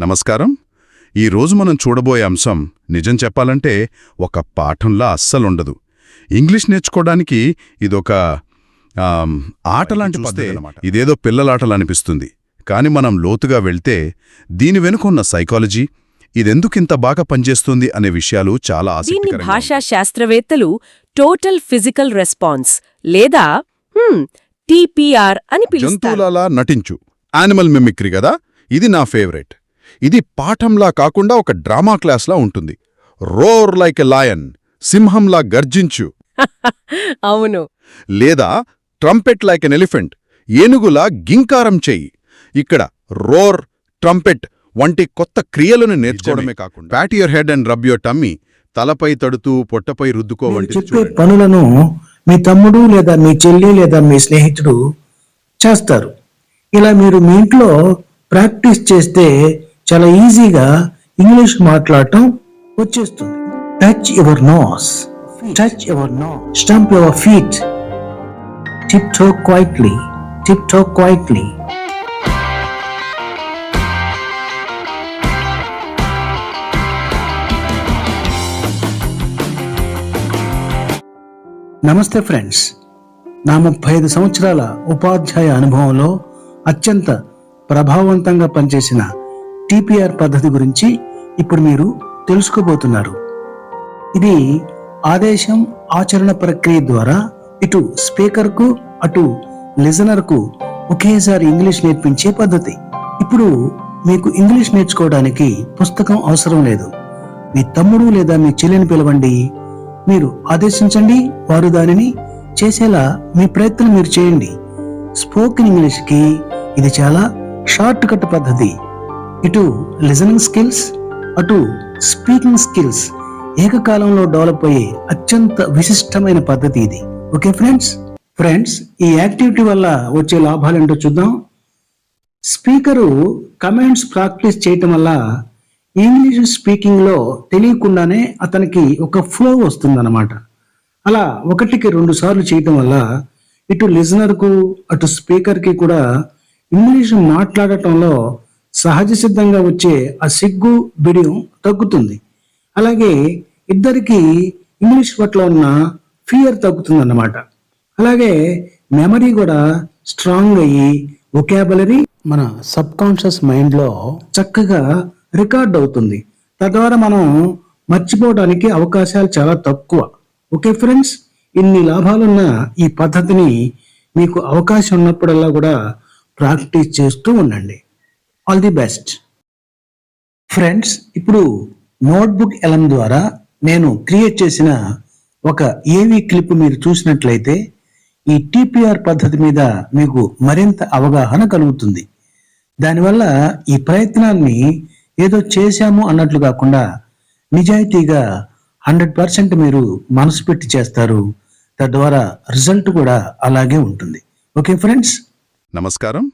నమస్కారం. ఈరోజు మనం చూడబోయే అంశం నిజం చెప్పాలంటే ఒక పాఠంలా అస్సలుండదు. ఇంగ్లీష్ నేర్చుకోవడానికి ఇదొక ఆటలాంటి పద్ధతి ఇదేదో పిల్లలాటలనిపిస్తుంది. కాని మనం లోతుగా వెళ్తే దీని వెనుకున్న సైకాలజీ ఇదెందుకింత బాగా పనిచేస్తుంది అనే విషయాలు చాలా దీన్ని ఆసక్తికరంగా భాషా శాస్త్రవేత్తలు టోటల్ ఫిజికల్ రెస్పాన్స్ లేదా టీపీఆర్ అని పిలుస్తారు. జంతువులలా నటించు. యానిమల్ మిమిక్రీ కదా? ఇది నా ఫేవరెట్. ఇది పాఠంలా కాకుండా ఒక డ్రామా క్లాస్లా ఉంటుంది. రోర్ లైక్ ఎ లాయన్ సింహంలా గర్జించు. అవును. లేదా ట్రంపెట్ లైక్ ఎన్ ఎలిఫెంట్ ఏనుగులా గింకారం చెయ్యి ఇక్కడ రోర్ ట్రంపెట్ వంటి కొత్త క్రియలను నేర్చుకోవడమే కాకుండా. Pat your head and rub your tummy తలపై తడుతూ పొట్టపై రుద్దుకో మీరు వంటిది చెప్పే చూడండి. పనులను మీ తమ్ముడు లేదా మీ చెల్లి లేదా మీ స్నేహితుడు చేస్తారు. ఇలా మీరు మీ ఇంట్లో ప్రాక్టీస్ చేస్తే చాలా ఈజీగా ఇంగ్లీష్ మాట్లాడటం వచ్చేస్తుంది. Touch your nose touch your nose stomp your feet tiptoe quietly tiptoe quietly నమస్తే ఫ్రెండ్స్. నా ముప్పై ఐదు సంవత్సరాల ఉపాధ్యాయ అనుభవంలో అత్యంత ప్రభావవంతంగా పనిచేసిన టిపిఆర్ పద్ధతి గురించి ఇప్పుడు మీరు తెలుసుకోబోతున్నారు. ఇది ఆదేశం ఆచరణ ప్రక్రియ ద్వారా ఇటు స్పీకర్కు అటు లిజనర్కు ఒకేసారి ఇంగ్లీష్ నేర్పించే పద్ధతి. ఇప్పుడు మీకు ఇంగ్లీష్ నేర్చుకోవడానికి పుస్తకం అవసరం లేదు. మీ తమ్ముడు లేదా మీ చెల్లిని పిలవండి. మీరు ఆదేశించండి వారు దానిని చేసేలా మీ ప్రయత్నం మీరు చేయండి. స్పోకెన్ ఇంగ్లీష్కి ఇది చాలా షార్ట్ కట్ పద్ధతి. ఇటు లిజనింగ్ స్కిల్స్ అటు స్పీకింగ్ స్కిల్స్ ఏకకాలంలో డెవలప్ అయ్యే అత్యంత విశిష్టమైన పద్ధతి ఇది. Okay friends? ఫ్రెండ్స్ ఈ యాక్టివిటీ వల్ల వచ్చే లాభాలు ఏంటో చూద్దాం. స్పీకరు కమెంట్స్ ప్రాక్టీస్ చేయటం వల్ల ఇంగ్లీష్ స్పీకింగ్లో తెలియకుండానే అతనికి ఒక ఫ్లో వస్తుందన్నమాట. అలా ఒకటికి రెండు సార్లు చేయటం వల్ల ఇటు లిజనర్కు అటు స్పీకర్కి కూడా ఇంగ్లీష్ మాట్లాడటంలో సహజ సిద్ధంగా వచ్చే ఆ సిగ్గు బిడియం తగ్గుతుంది. అలాగే ఇద్దరికి ఇంగ్లీష్ పట్ల ఉన్న ఫియర్ తగ్గుతుంది అన్నమాట అలాగే మెమరీ కూడా స్ట్రాంగ్ అయ్యి ఒకేబులరీ మన సబ్ కాన్షియస్ మైండ్లో చక్కగా రికార్డ్ అవుతుంది. తద్వారా మనం మర్చిపోవడానికి అవకాశాలు చాలా తక్కువ. ఓకే ఫ్రెండ్స్ ఇన్ని లాభాలున్న ఈ పద్ధతిని మీకు అవకాశం ఉన్నప్పుడల్లా కూడా ప్రాక్టీస్ చేస్తూ ఉండండి. ఆల్ ది బెస్ట్ ఫ్రెండ్స్ ఇప్పుడు నోట్బుక్ ఎలం ద్వారా నేను క్రియేట్ చేసిన ఒక ఏవి క్లిప్ మీరు చూసినట్లయితే ఈ టిపిఆర్ పద్ధతి మీద మీకు మరింత అవగాహన కలుగుతుంది. దానివల్ల ఈ ప్రయత్నాన్ని ఏదో చేశాము అన్నట్లు కాకుండా నిజాయితీగా హండ్రెడ్ పర్సెంట్ మీరు మనసు పెట్టి చేస్తారు. తద్వారా రిజల్ట్ కూడా అలాగే ఉంటుంది. ఓకే ఫ్రెండ్స్ నమస్కారం.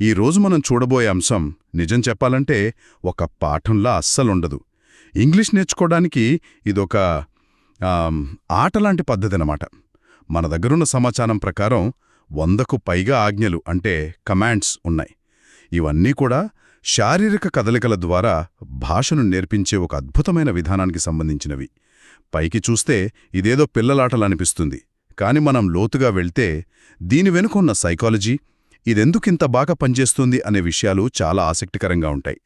ఈ రోజు మనం చూడబోయే అంశం నిజం చెప్పాలంటే ఒక పాఠంలా అస్సలుండదు. ఇంగ్లీష్ నేర్చుకోవడానికి ఇదొక ఆటలాంటి పద్ధతి అనమాట మన దగ్గరున్న సమాచారం ప్రకారం వందకు పైగా ఆజ్ఞలు అంటే కమాండ్స్ ఉన్నాయి. ఇవన్నీ కూడా శారీరక కదలికల ద్వారా భాషను నేర్పించే ఒక అద్భుతమైన విధానానికి సంబంధించినవి. పైకి చూస్తే ఇదేదో పిల్లలాటలనిపిస్తుంది. కాని మనం లోతుగా వెళ్తే దీని వెనుకున్న సైకాలజీ ఇదెందుకింత బాగా పనిచేస్తుంది అనే విషయాలు చాలా ఆసక్తికరంగా ఉంటాయి.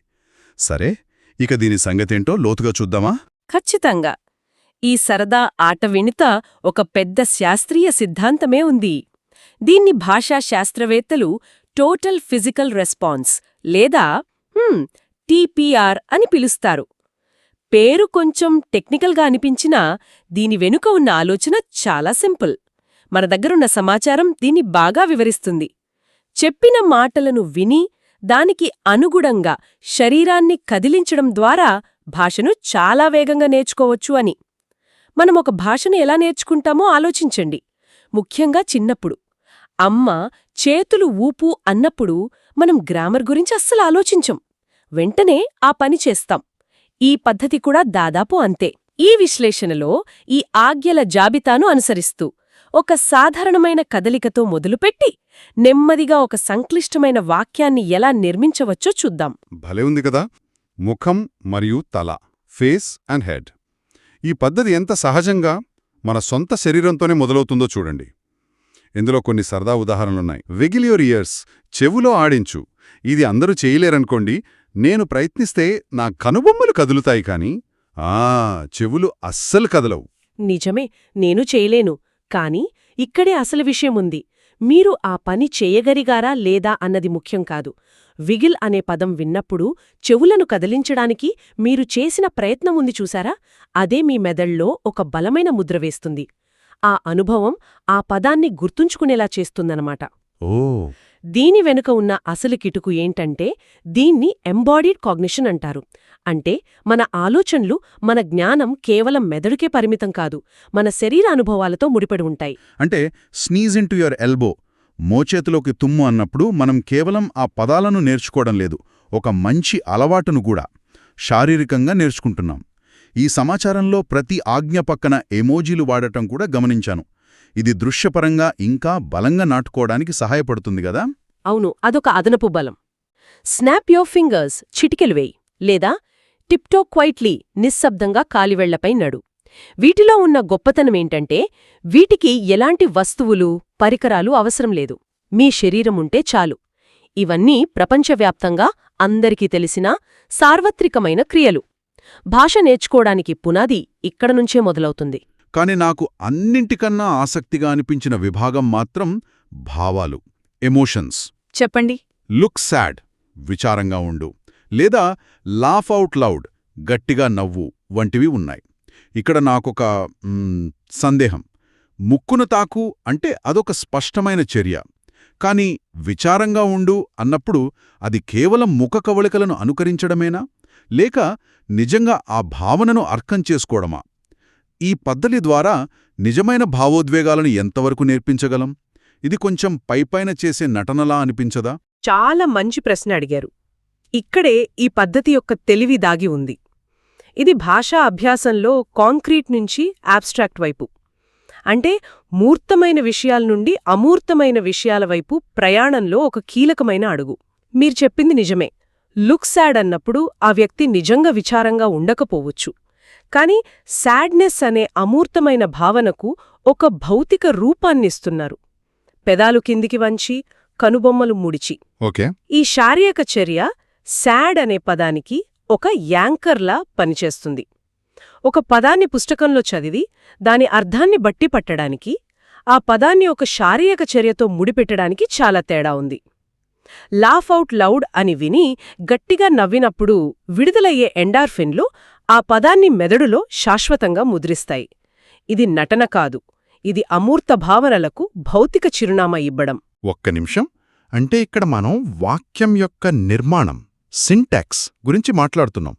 సరే ఇక దీని సంగతేంటో లోతుగా చూద్దామా? ఖచ్చితంగా. ఈ సరదా ఆట వినిత ఒక పెద్ద శాస్త్రీయ సిద్ధాంతమే ఉంది. దీన్ని భాషా శాస్త్రవేత్తలు టోటల్ ఫిజికల్ రెస్పాన్స్ లేదా టీపీఆర్ అని పిలుస్తారు. పేరు కొంచెం టెక్నికల్గా అనిపించినా దీని వెనుక ఉన్న ఆలోచన చాలా సింపుల్. మన దగ్గరున్న సమాచారం దీన్ని బాగా వివరిస్తుంది. చెప్పిన మాటలను విని దానికి అనుగుణంగా శరీరాన్ని కదిలించడం ద్వారా భాషను చాలా వేగంగా నేర్చుకోవచ్చు అని. మనం ఒక భాషను ఎలా నేర్చుకుంటామో ఆలోచించండి. ముఖ్యంగా చిన్నప్పుడు. అమ్మ చేతులు ఊపు అన్నప్పుడు మనం గ్రామర్ గురించి అస్సలు ఆలోచించం. వెంటనే ఆ పని చేస్తాం. ఈ పద్ధతి కూడా దాదాపు అంతే. ఈ విశ్లేషణలో ఈ ఆజ్ఞల జాబితాను అనుసరిస్తూ ఒక సాధారణమైన కదలికతో మొదలుపెట్టి నెమ్మదిగా ఒక సంక్లిష్టమైన వాక్యాన్ని ఎలా నిర్మించవచ్చో చూద్దాం. భలే ఉంది కదా! ముఖం మరియు తల ఫేస్ అండ్ హెడ్. ఈ పద్ధతి ఎంత సహజంగా మన సొంత శరీరంతోనే మొదలవుతుందో చూడండి. ఇందులో కొన్ని సరదా ఉదాహరణలున్నాయి. విగిల్ యోర్ ఇయర్స్ చెవులో ఆడించు. ఇది అందరూ చేయలేరనుకోండి. నేను ప్రయత్నిస్తే నా కనుబొమ్మలు కదులుతాయి కాని ఆ చెవులు అస్సలు కదలవు. నిజమే నేను చేయలేను. కాని ఇక్కడే అసలు విషయముంది మీరు ఆ పని చేయగలిగారా లేదా అన్నది ముఖ్యం కాదు. విగిల్ అనే పదం విన్నప్పుడు చెవులను కదిలించడానికి మీరు చేసిన ప్రయత్నం ఉంది చూసారా అదే మీ మెదళ్ళలో ఒక బలమైన ముద్ర వేస్తుంది. ఆ అనుభవం ఆ పదాన్ని గుర్తుంచుకునేలా చేస్తుందన్నమాట. దీని వెనుక ఉన్న అసలు కిటుకు ఏంటంటే దీన్ని ఎంబాడీడ్ కాగ్నిషన్ అంటారు. అంటే మన ఆలోచనలు మన జ్ఞానం కేవలం మెదడుకే పరిమితం కాదు మన శరీర అనుభవాలతో ముడిపడి ఉంటాయి. అంటే స్నీజ్ ఇంటూ యువర్ ఎల్బో మోచేతిలోకి తుమ్ము అన్నప్పుడు మనం కేవలం ఆ పదాలను నేర్చుకోవడం లేదు ఒక మంచి అలవాటును కూడా శారీరకంగా నేర్చుకుంటున్నాం. ఈ సమాచారంలో ప్రతి ఆజ్ఞ పక్కన ఎమోజీలు వాడటం కూడా గమనించాను. ఇది దృశ్యపరంగా ఇంకా బలంగా నాటుకోవడానికి సహాయపడుతుంది గదా అవును అదొక అదనపు బలం. స్నాప్ యోర్ ఫింగర్స్ చిటికెలువేయి లేదా టిప్టో క్వైట్లీ నిశ్శబ్దంగా కాలివెళ్ళపై నడు. వీటిలో ఉన్న గొప్పతనమేంటంటే వీటికి ఎలాంటి వస్తువులు పరికరాలు అవసరం లేదు. మీ శరీరముంటే చాలు. ఇవన్నీ ప్రపంచవ్యాప్తంగా అందరికీ తెలిసిన సార్వత్రికమైన క్రియలు. భాష నేర్చుకోవడానికి పునాది ఇక్కడ నుంచే మొదలవుతుంది. కాని నాకు అన్నింటికన్నా ఆసక్తిగా అనిపించిన విభాగం మాత్రం భావాలు ఎమోషన్స్. చెప్పండి. లుక్ సాడ్ విచారంగా ఉండు. లేదా లాఫ్ అవుట్ లౌడ్ గట్టిగా నవ్వు వంటివి ఉన్నాయి. ఇక్కడ నాకొక సందేహం. ముక్కును తాకు అంటే అదొక స్పష్టమైన చర్య. కాని విచారంగా ఉండు అన్నప్పుడు అది కేవలం ముఖ కవళికలను అనుకరించడమేనా? లేక నిజంగా ఆ భావనను అర్థం చేసుకోవడమా? ఈ పద్ధతి ద్వారా నిజమైన భావోద్వేగాలను ఎంతవరకు నేర్పించగలం? ఇది కొంచెం పైపైన చేసే నటనలా అనిపించదా? చాలా మంచి ప్రశ్న అడిగారు. ఇక్కడే ఈ పద్ధతి యొక్క తెలివి దాగి ఉంది. ఇది భాషా అభ్యాసంలో కాంక్రీట్ నుంచి యాబ్స్ట్రాక్ట్ వైపు. అంటే మూర్తమైన విషయాల నుండి అమూర్తమైన విషయాల వైపు ప్రయాణంలో ఒక కీలకమైన అడుగు. మీరు చెప్పింది నిజమే. లుక్ సాడ్ అన్నప్పుడు ఆ వ్యక్తి నిజంగా విచారంగా ఉండకపోవచ్చు. కాని సాడ్నెస్ అనే అమూర్తమైన భావనకు ఒక భౌతిక రూపాన్నిస్తున్నారు పెదాలు కిందికి వంచి కనుబొమ్మలు ముడిచి. ఓకే. ఈ శారీరక చర్య శాడ్ అనే పదానికి ఒక యాంకర్లా పనిచేస్తుంది. ఒక పదాన్ని పుస్తకంలో చదివి దాని అర్థాన్ని బట్టి పట్టడానికి ఆ పదాన్ని ఒక శారీరక చర్యతో ముడిపెట్టడానికి చాలా తేడా ఉంది. లాఫ్ అవుట్ లౌడ్ అని విని గట్టిగా నవ్వినప్పుడు విడుదలయ్యే ఎండార్ఫిన్లు ఆ పదాన్ని మెదడులో శాశ్వతంగా ముద్రిస్తాయి. ఇది నటన కాదు ఇది అమూర్త భావనలకు భౌతిక చిరునామా ఇవ్వడం. ఒక్క నిమిషం అంటే ఇక్కడ మనం వాక్యం యొక్క నిర్మాణం సింటాక్స్ గురించి మాట్లాడుతున్నాం.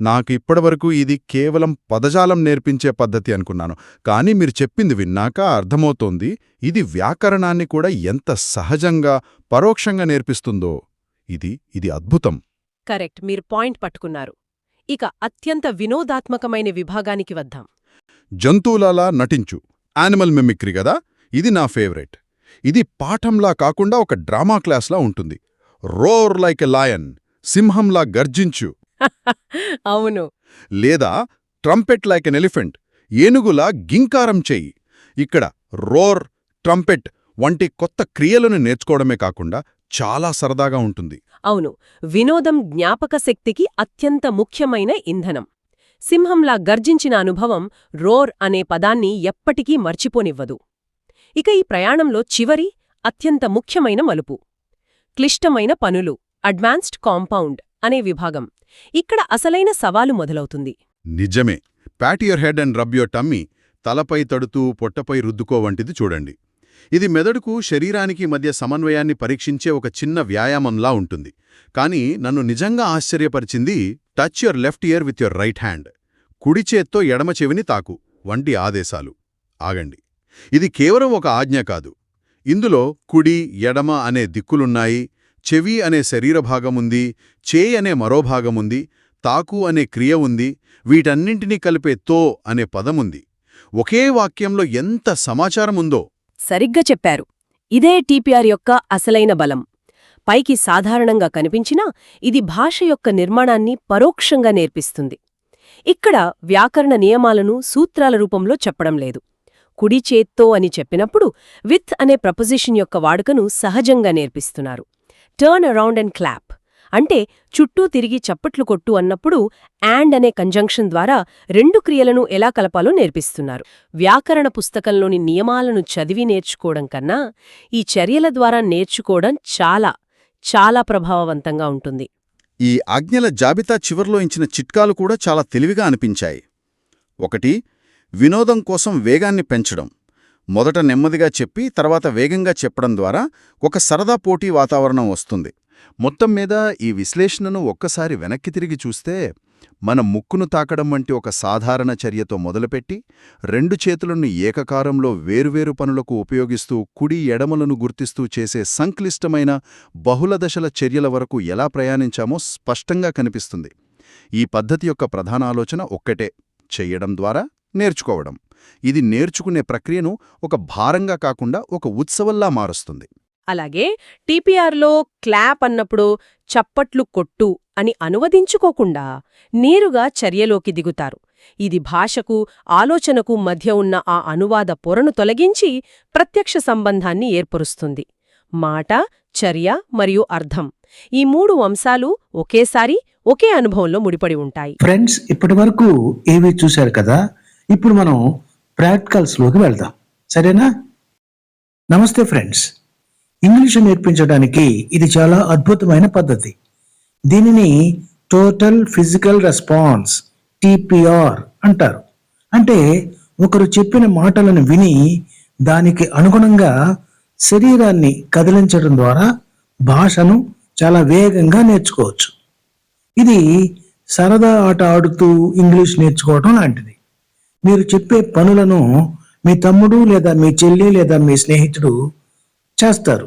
నాకు ఇప్పటివరకు ఇది కేవలం పదజాలం నేర్పించే పద్ధతి అనుకున్నాను. కానీ మీరు చెప్పింది విన్నాక అర్థమవుతోంది ఇది వ్యాకరణాన్ని కూడా ఎంత సహజంగా పరోక్షంగా నేర్పిస్తుందో. ఇది ఇది అద్భుతం. కరెక్ట్ మీరు పాయింట్ పట్టుకున్నారు. ఇక అత్యంత వినోదాత్మకమైన విభాగానికి వద్దాం. జంతువులలా నటించు. యానిమల్ మిమిక్రీ గదా ఇది నా ఫేవరెట్. ఇది పాఠంలా కాకుండా ఒక డ్రామా క్లాస్లా ఉంటుంది. Roar like a lion. సింహంలా గర్జించు. అవును. లేదా ట్రంపెట్ లైక్ ఎన్ ఎలిఫెంట్ ఏనుగులా గింకారం చెయ్యి ఇక్కడ రోర్ ట్రంపెట్ వంటి కొత్త క్రియలను నేర్చుకోవడమే కాకుండా చాలా సరదాగా ఉంటుంది. అవును. వినోదం జ్ఞాపక శక్తికి అత్యంత ముఖ్యమైన ఇంధనం. సింహంలా గర్జించిన అనుభవం రోర్ అనే పదాన్ని ఎప్పటికీ మర్చిపోనివ్వదు. ఇక ఈ ప్రయాణంలో చివరి అత్యంత ముఖ్యమైన మలుపు. క్లిష్టమైన పనులు. అడ్వాన్స్డ్ కాంపౌండ్ అనే విభాగం. ఇక్కడ అసలైన సవాలు మొదలవుతుంది. నిజమే. Pat your head and rub your tummy తలపై తడుతూ పొట్టపై రుద్దుకో వంటిది చూడండి. ఇది మెదడుకు శరీరానికి మధ్య సమన్వయాన్ని పరీక్షించే ఒక చిన్న వ్యాయామంలా ఉంటుంది. కానీ నన్ను నిజంగా ఆశ్చర్యపరిచింది touch your left ear with your right hand. కుడి చేత్తో ఎడమ చెవిని తాకు వంటి ఆదేశాలు. ఆగండి. ఇది కేవలం ఒక ఆజ్ఞ కాదు. ఇందులో కుడి ఎడమ అనే దిక్కులున్నాయి చెవి అనే శరీర భాగముంది చే అనే మరో భాగముంది తాకు అనే క్రియ ఉంది వీటన్నింటినీ కలిపే తో అనే పదముంది. ఒకే వాక్యంలో ఎంత సమాచారం ఉందో సరిగ్గా చెప్పారు. ఇదే టీపీఆర్ యొక్క అసలైన బలం. పైకి సాధారణంగా కనిపించినా ఇది భాష యొక్క నిర్మాణాన్ని పరోక్షంగా నేర్పిస్తుంది. ఇక్కడ వ్యాకరణ నియమాలను సూత్రాల రూపంలో చెప్పడం లేదు. కుడి చేత్తో అని చెప్పినప్పుడు విత్ అనే ప్రపోజిషన్ యొక్క వాడుకను సహజంగా నేర్పిస్తున్నారు. టర్న్ అరౌండ్ అండ్ క్లాప్ అంటే చుట్టూ తిరిగి చప్పట్లు కొట్టు అన్నప్పుడు యాండ్ అనే కంజంక్షన్ ద్వారా రెండు క్రియలను ఎలా కలపాలో నేర్పిస్తున్నారు. వ్యాకరణ పుస్తకంలోని నియమాలను చదివి నేర్చుకోవడం కన్నా ఈ చర్యల ద్వారా నేర్చుకోవడం చాలా చాలా ప్రభావవంతంగా ఉంటుంది. ఈ ఆజ్ఞల జాబితా చివర్లో ఇచ్చిన చిట్కాలు కూడా చాలా తెలివిగా అనిపించాయి. ఒకటి వినోదం కోసం వేగాన్ని పెంచడం. మొదట నెమ్మదిగా చెప్పి తర్వాత వేగంగా చెప్పడం ద్వారా ఒక సరదా పోటీ వాతావరణం వస్తుంది. మొత్తం మీద ఈ విశ్లేషణను ఒక్కసారి వెనక్కి తిరిగి చూస్తే మన ముక్కును తాకడం వంటి ఒక సాధారణ చర్యతో మొదలుపెట్టి రెండు చేతులను ఏకకారంలో వేరువేరు పనులకు ఉపయోగిస్తూ కుడి ఎడమలను గుర్తిస్తూ చేసే సంక్లిష్టమైన బహుళదశల చర్యల వరకు ఎలా ప్రయాణించామో స్పష్టంగా కనిపిస్తుంది. ఈ పద్ధతి యొక్క ప్రధాన ఆలోచన ఒక్కటే చెయ్యడం ద్వారా నేర్చుకోవడం. ఇది నేర్చుకునే ప్రక్రియను ఒక భారంగా కాకుండా ఒక ఉత్సవంలా మారుస్తుంది. అలాగే టీపీఆర్లో క్లాప్ అన్నప్పుడు చప్పట్లు కొట్టు అని అనువదించుకోకుండా నేరుగా చర్యలోకి దిగుతారు. ఇది భాషకు ఆలోచనకు మధ్య ఉన్న ఆ అనువాద పొరను తొలగించి ప్రత్యక్ష సంబంధాన్ని ఏర్పరుస్తుంది. మాట చర్య మరియు అర్థం ఈ మూడు అంశాలు ఒకేసారి ఒకే అనుభవంలో ముడిపడి ఉంటాయి. ఫ్రెండ్స్ ఇప్పటి వరకు ఏవి చూశారు కదా? ఇప్పుడు మనం ప్రాక్టికల్స్లోకి వెళ్దాం. సరేనా? నమస్తే ఫ్రెండ్స్. ఇంగ్లీషు నేర్పించడానికి ఇది చాలా అద్భుతమైన పద్ధతి. దీనిని టోటల్ ఫిజికల్ రెస్పాన్స్ టిపిఆర్ అంటారు. అంటే ఒకరు చెప్పిన మాటలను విని దానికి అనుగుణంగా శరీరాన్ని కదిలించడం ద్వారా భాషను చాలా వేగంగా నేర్చుకోవచ్చు. ఇది సరదా ఆట ఆడుతూ ఇంగ్లీష్ నేర్చుకోవడం లాంటిది. మీరు చెప్పే పనులను మీ తమ్ముడు లేదా మీ చెల్లి లేదా మీ స్నేహితుడు చేస్తారు.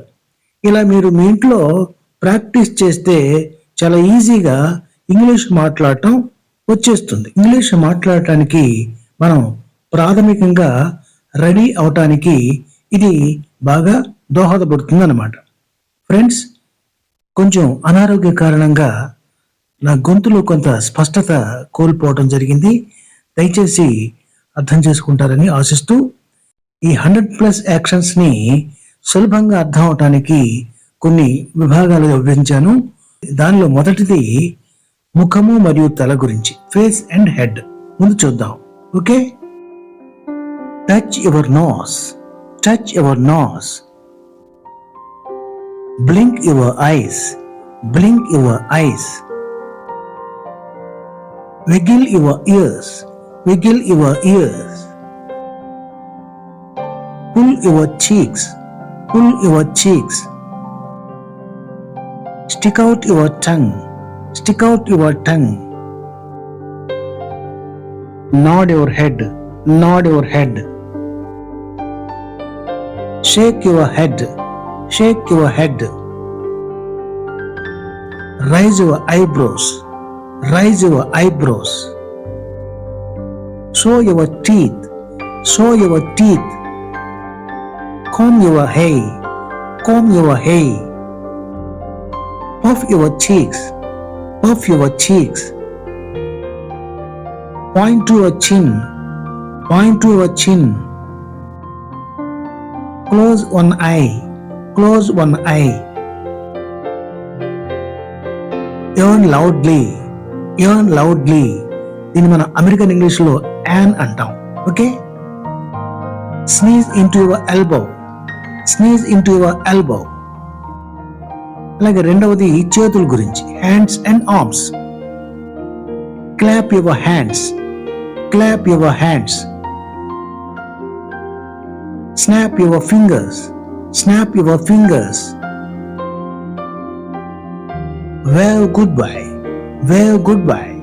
ఇలా మీరు మీ ఇంట్లో ప్రాక్టీస్ చేస్తే చాలా ఈజీగా ఇంగ్లీష్ మాట్లాడటం వచ్చేస్తుంది. ఇంగ్లీష్ మాట్లాడటానికి మనం ప్రాథమికంగా రెడీ అవటానికి ఇది బాగా దోహదపడుతుంది అన్నమాట ఫ్రెండ్స్ కొంచెం అనారోగ్య కారణంగా నా గొంతులో కొంత స్పష్టత కోల్పోవడం జరిగింది. దయచేసి అర్థం చేసుకుంటారని ఆశిస్తూ ఈ హండ్రెడ్ ప్లస్ యాక్షన్స్ని సులభంగా అర్థం అవటానికి కొన్ని విభాగాలు విభజించాను దానిలో మొదటిది ముఖము మరియు తల గురించి ఫేస్ అండ్ హెడ్ ముందు చూద్దాం. Okay? Touch your nose touch your nose blink your eyes blink your eyes wiggle your ears wiggle your ears. Pull your cheeks, pull your cheeks. Stick out your tongue, stick out your tongue. Nod your head, nod your head. Shake your head, shake your head. Raise your eyebrows. Raise your eyebrows. Show your teeth. Show your teeth. Comb your hair. Comb your hair. Puff your cheeks. Puff your cheeks. Point to your chin. Point to your chin. Close one eye. Close one eye. Earn loudly earn loudly దీన్ని మనం American English లో yawn అంటాం okay sneeze into your elbow sneeze into your elbow అలాగే రెండవది చేతుల గురించి hands and arms clap your hands clap your hands snap your fingers snap your fingers Wave goodbye. Wave goodbye.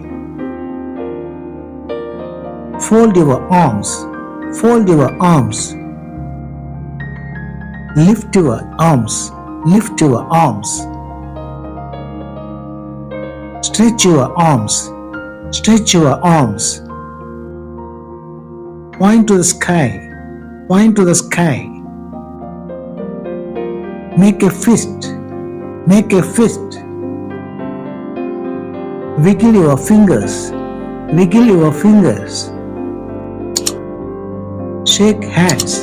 Fold your arms. Fold your arms. Lift your arms. Lift your arms. Stretch your arms. Stretch your arms. Point to the sky. Point to the sky. Make a fist. Make a fist. Wiggle your fingers. Wiggle your fingers. Shake hands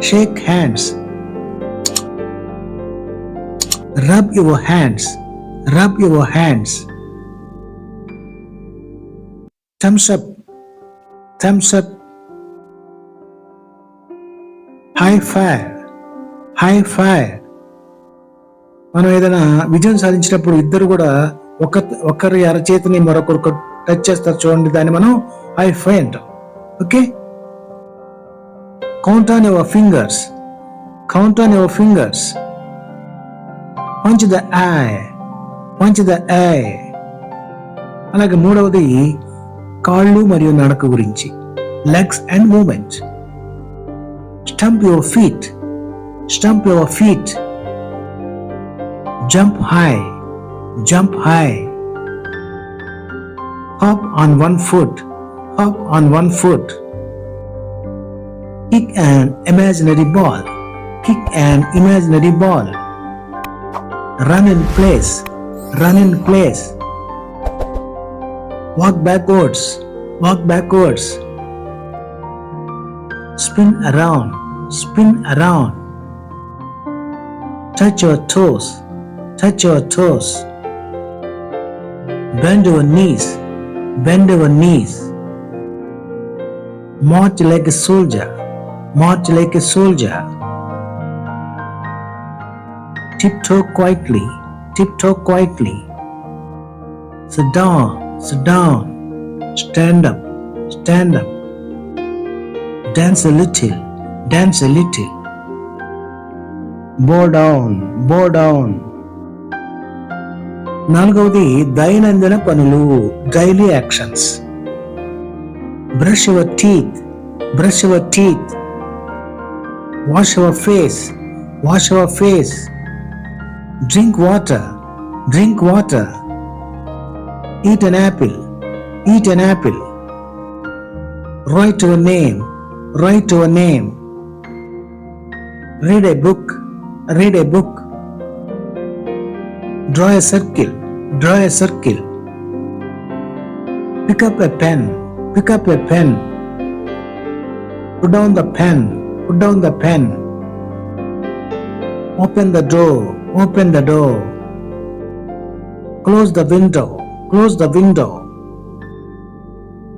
shake hands rub your hands rub your hands thumbs up thumbs up high five high five మనం ఏదైనా విజయం సాధించినప్పుడు ఇద్దరు కూడా ఒక ఒకరి అరచేతిని మరొకరు touch చేస్తారు చూడండి దాన్ని మనం హై ఫై అంటాం okay count on your fingers count on your fingers punch the air punch the air అలాగే మూడవది కాళ్ళు మరియు నడక గురించి. Legs and movement stomp your feet stomp your feet jump high jump high hop on one foot hop on one foot Kick an imaginary ball, kick an imaginary ball. Run in place, run in place. Walk backwards, walk backwards. Spin around, spin around. Touch your toes, touch your toes. Bend your knees, bend your knees. March like a soldier, march like a soldier. Tiptoe quietly, tiptoe quietly. Sit down, sit down. Stand up, stand up. Dance a little, dance a little. Bow down, bow down. నాలుగవది దైనందిన పనులు daily actions brush your teeth brush your teeth Wash our face, wash our face. Drink water, drink water. Eat an apple, eat an apple. Write your name, write your name. Read a book, read a book. Draw a circle, draw a circle. Pick up a pen, pick up a pen. Put down the pen, Put down the pen. Open the door. Open the door. Close the window. Close the window.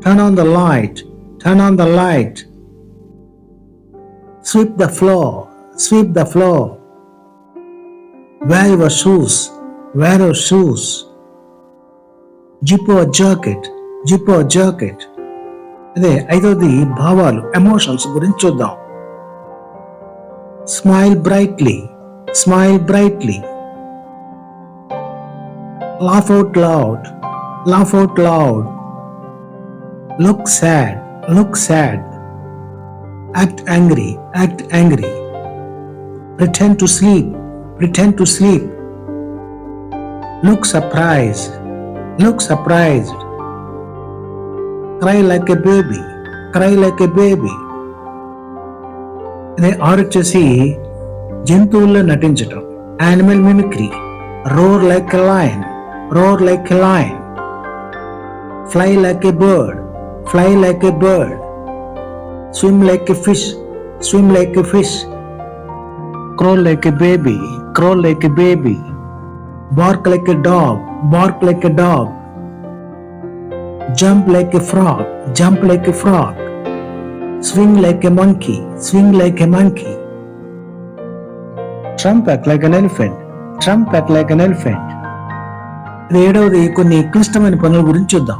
Turn on the light. Turn on the light. Sweep the floor. Sweep the floor. Wear your shoes. Wear your shoes. Zip your jacket. Zip your jacket. అదే ఐదవది భావాలు emotions గురించి చూద్దాం Smile brightly, smile brightly. Laugh out loud, laugh out loud. Look sad, look sad. Act angry, act angry. Pretend to sleep, pretend to sleep. Look surprised, look surprised. Cry like a baby, cry like a baby. అదే ఆరు వచ్చేసి జంతువుల్లో నటించటం animal mimicry roar like a lion roar like a lion fly like a bird fly like a bird swim like a fish swim like a fish crawl like a baby crawl like a baby bark like a dog, bark like a dog. Jump like a frog, jump like a frog. Swing like a monkey, swing like a monkey. Trumpet like an elephant, trumpet like an elephant. ఇది ఏడవది కొన్ని క్లిష్టమైన పనుల గురించి చూద్దాం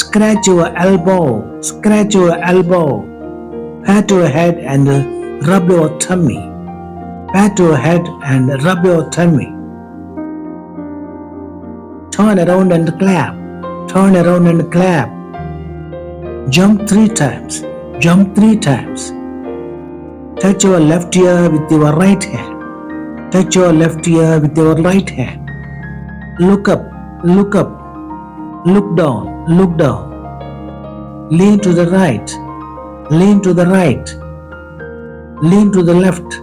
scratch your elbow scratch your elbow pat your head and rub your tummy pat your head and rub your tummy. Turn around and clap. Turn around and clap. Jump three times. Jump three times. Touch your left ear with your right hand. Touch your left ear with your right hand. Look up. Look up. Look down. Look down. Lean to the right. Lean to the right. Lean to the left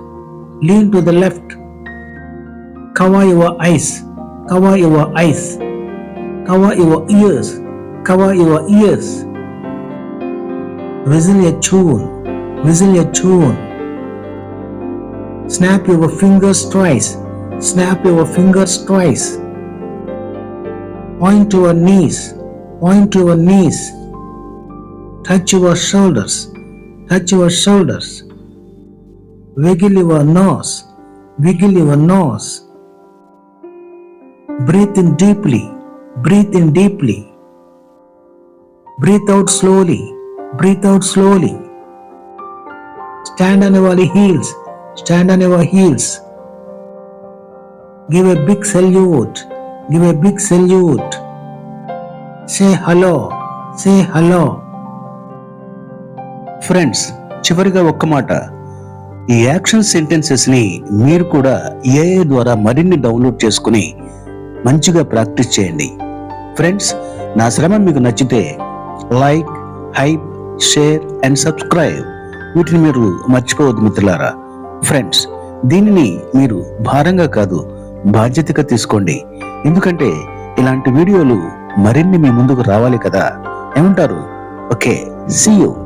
lean to the left, Cover your eyes. Cover your eyes. Cover your ears. Cover your ears. Whistle a tune. Whistle a tune. Snap your fingers twice. Snap your fingers twice. Point to your knees. Point to your knees. Touch your shoulders. Touch your shoulders. Wiggle your nose. Wiggle your nose. Breathe in deeply. Breathe in deeply. Breathe out slowly. Breathe out slowly stand అనేవాలి heels stand అనేవా heels give a big salute give a big salute say hello say hello friends చివరిగా ఒక్క మాట. ఈ action సెంటెన్సెస్ని మీరు కూడా ఏఏ ద్వారా మరిన్ని download చేసుకుని మంచిగా ప్రాక్టీస్ చేయండి. ఫ్రెండ్స్ నా శ్రమ మీకు నచ్చితే like hype share and subscribe వీటిని మీరు మర్చిపోవద్దు మిత్రులారా. ఫ్రెండ్స్ దీనిని మీరు భారంగా కాదు బాధ్యతగా తీసుకోండి. ఎందుకంటే ఇలాంటి వీడియోలు మరిన్ని మీ ముందుకు రావాలి కదా. ఏమంటారు? Okay see you